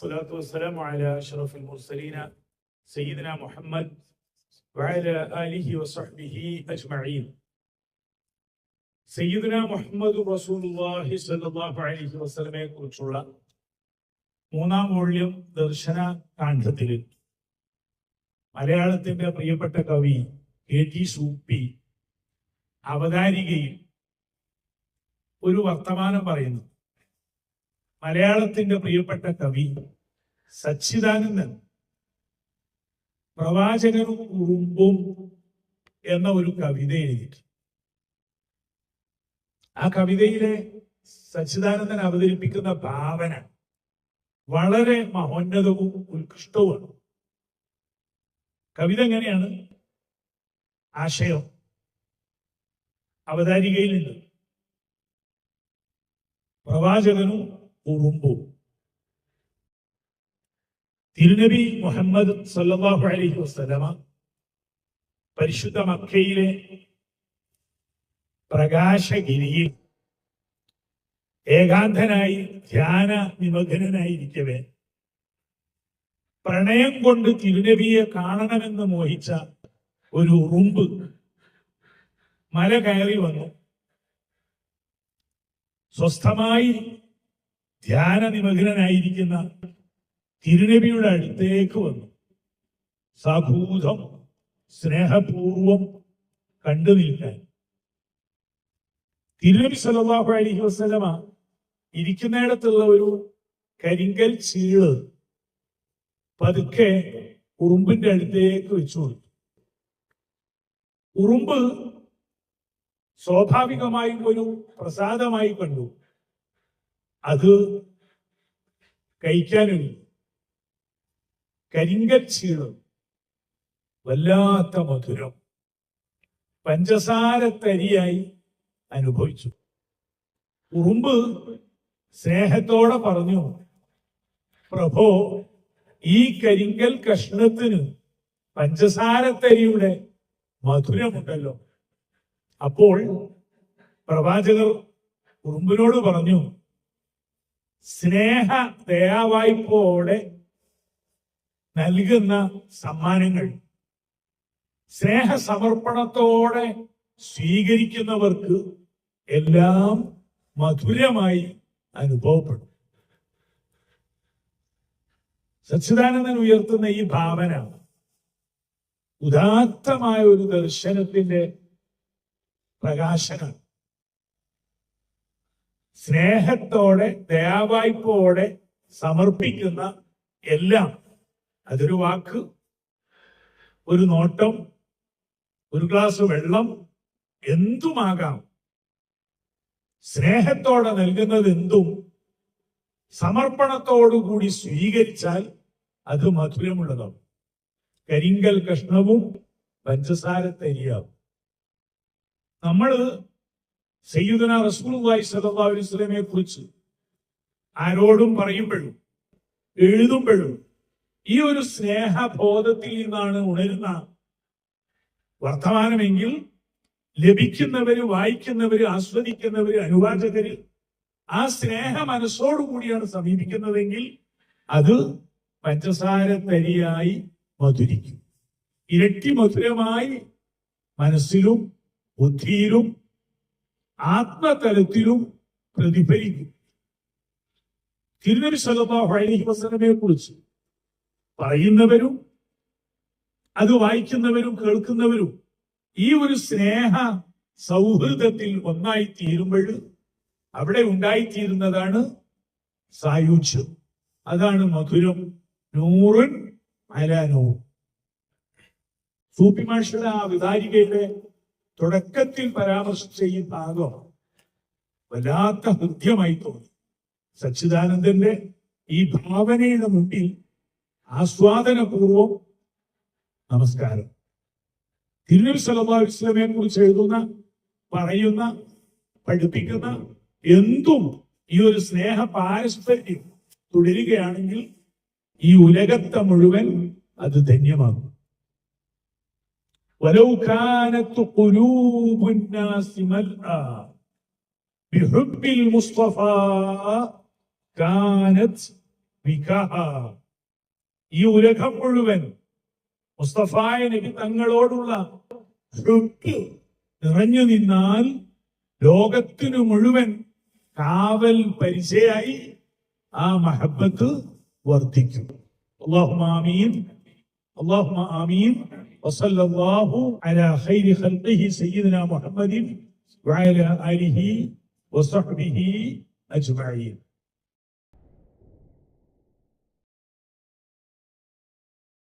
സ്വലാത്തു വസ്സലാം അല അഷ്റഫുൽ മുർസലീന സയ്യിദന മുഹമ്മദ് വഅല ആലിഹി വസഹ്ബിഹി അജ്മഈൻ. സയ്യിദന മുഹമ്മദ് റസൂലുള്ളാഹി സ്വല്ലല്ലാഹു അലൈഹി വസല്ലമയെ കുറിച്ചുള്ള മൂന്നാം വോള്യം ദർശന കാണ്ഡത്തിൽ മലയാളത്തിന്റെ പ്രിയപ്പെട്ട കവി കെ ജി സൂപ്പി അവതാരികയിൽ ഒരു വർത്തമാനം പറയുന്നു. മലയാളത്തിന്റെ പ്രിയപ്പെട്ട കവി സച്ചിദാനന്ദൻ പ്രവാചകനും ഉറുമ്പും എന്ന ഒരു കവിത എഴുതിയിട്ടു ആ കവിതയിലെ സച്ചിദാനന്ദൻ അവതരിപ്പിക്കുന്ന ഭാവന വളരെ മഹോന്നതവും ഉത്കൃഷ്ടവുമാണ്. കവിത എങ്ങനെയാണ്? ആശയം. അവതാരികയിലുണ്ട് പ്രവാചകനും ഉറുമ്പും തിരുനബി മുഹമ്മദ് സല്ലാഹു അലൈഹി വസല്ലമ പരിശുദ്ധ മക്കയിലെ പ്രകാശഗിരിയിൽ ഏകാന്തനായി ധ്യാന നിമഗ്നനായിരിക്കവെ പ്രണയം കൊണ്ട് തിരുനബിയെ കാണണമെന്ന് മോഹിച്ച ഒരു ഉറുമ്പ് മല കയറി വന്നു. സ്വസ്ഥമായി ധ്യാന നിമഗ്നനായിരിക്കുന്ന തിരുനബിയുടെ അടുത്തേക്ക് വന്നു. സഭൂതം സ്നേഹപൂർവം കണ്ടു നിൽക്കാൻ. തിരുനബി സല്ലല്ലാഹു അലൈഹി വസല്ലമ ഇരിക്കുന്നിടത്തുള്ള ഒരു കരിങ്കൽ ചീൾ പതുക്കെ ഉറുമ്പിന്റെ അടുത്തേക്ക് വെച്ചു കൊടുത്തു. ഉറുമ്പ് സ്വാഭാവികമായും ഒരു പ്രസാദമായി കണ്ടു. അത് കഴിക്കാനൊരു കരിങ്കൽ വല്ലാത്ത മധുരം. പഞ്ചസാര തരിയായി അനുഭവിച്ചു. ഉറുമ്പ് സ്നേഹത്തോടെ പറഞ്ഞു പ്രഭോ ഈ കരിങ്കൽ കഷ്ണത്തിന് പഞ്ചസാരത്തരിയുടെ മധുരമുണ്ടല്ലോ. അപ്പോൾ പ്രവാചകർ ഉറുമ്പിനോട് പറഞ്ഞു സ്നേഹ ദയാവായ്പോടെ നൽകുന്ന സമ്മാനങ്ങൾ. സ്നേഹ സമർപ്പണത്തോടെ സ്വീകരിക്കുന്നവർക്ക് എല്ലാം മധുരമായി അനുഭവപ്പെടും. സച്ചിദാനന്ദൻ ഉയർത്തുന്ന ഈ ഭാവന ഉദാത്തമായ ഒരു ദർശനത്തിന്റെ പ്രകാശനം സ്നേഹത്തോടെ ദയാവായ്പോടെ സമർപ്പിക്കുന്ന എല്ലാം. അതൊരു വാക്ക് ഒരു നോട്ടം ഒരു ഗ്ലാസ് വെള്ളം എന്തുമാകാം? സ്നേഹത്തോടെ നൽകുന്നത് എന്തും സമർപ്പണത്തോടുകൂടി സ്വീകരിച്ചാൽ അത് മധുരമുള്ളതാവും. കരിങ്കൽ കഷ്ണവും പഞ്ചസാര തരിയാവും. നമ്മൾ സയ്യിദുന സ്വല്ലല്ലാഹു അലൈഹി വസല്ലമയെ കുറിച്ച് ആരോടും പറയുമ്പോഴും എഴുതുമ്പോഴും ഈ ഒരു സ്നേഹബോധത്തിൽ നിന്നാണ് ഉണരുന്ന വർത്തമാനമെങ്കിൽ ലഭിക്കുന്നവര് വായിക്കുന്നവര് ആസ്വദിക്കുന്നവര് അനുവാചകര് ആ സ്നേഹ മനസ്സോടുകൂടിയാണ് സമീപിക്കുന്നതെങ്കിൽ അത് പഞ്ചസാര തരിയായി മധുരിക്കും. ഇരട്ടി മധുരമായി മനസ്സിലും ബുദ്ധിയിലും ആത്മതലത്തിലും പ്രതിഫലിക്കും. തിരുനബി സലഹ് അലഹി വസ്ലമയെ കുറിച്ച് പറയുന്നവരും അത് വായിക്കുന്നവരും കേൾക്കുന്നവരും ഈ ഒരു സ്നേഹ സൗഹൃദത്തിൽ ഒന്നായി തീരുമ്പോൾ അവിടെ ഉണ്ടായിത്തീരുന്നതാണ് സായുജ്യം. അതാണ് മധുരം. നൂറുൻ അലാനൂർ. സൂപ്പിമാഷയുടെ ആ വിതാരികയുടെ തുടക്കത്തിൽ പരാമർശിച്ച ഈ ഭാഗം വല്ലാത്ത ഹൃദ്യമായി തോന്നി. സച്ചിദാനന്ദന്റെ ഈ ഭാവനയുടെ മുമ്പിൽ ആസ്വാദനപൂർവം നമസ്കാരം. തിരുനബി സലഭാ ഇസ്ലാമിയെ കുറിച്ച് എഴുതുന്ന പറയുന്ന പഠിപ്പിക്കുന്ന എന്തും ഈ ഒരു സ്നേഹ പാരസ്പര്യം തുടരുകയാണെങ്കിൽ ഈ ഉലകത്തെ മുഴുവൻ അത് ധന്യമാകും. ولو كانت قلوب الناس ملأى بحب المصطفى كانت ബികഹ. ഈ ഉലകം മുഴുവൻ മുസ്തഫായ നബി തങ്ങളോടുള്ള ഹുബ്ബ് നിറഞ്ഞു നിന്നാൽ ലോകത്തിനു മുഴുവൻ കാവൽ പരിചയായി ആ മഹബത്ത് വർദ്ധിക്കും اللهم آمين اللهم آمين. وصلى الله على خير خلقه سيدنا محمد وعلى آله وصحبه أجمعين.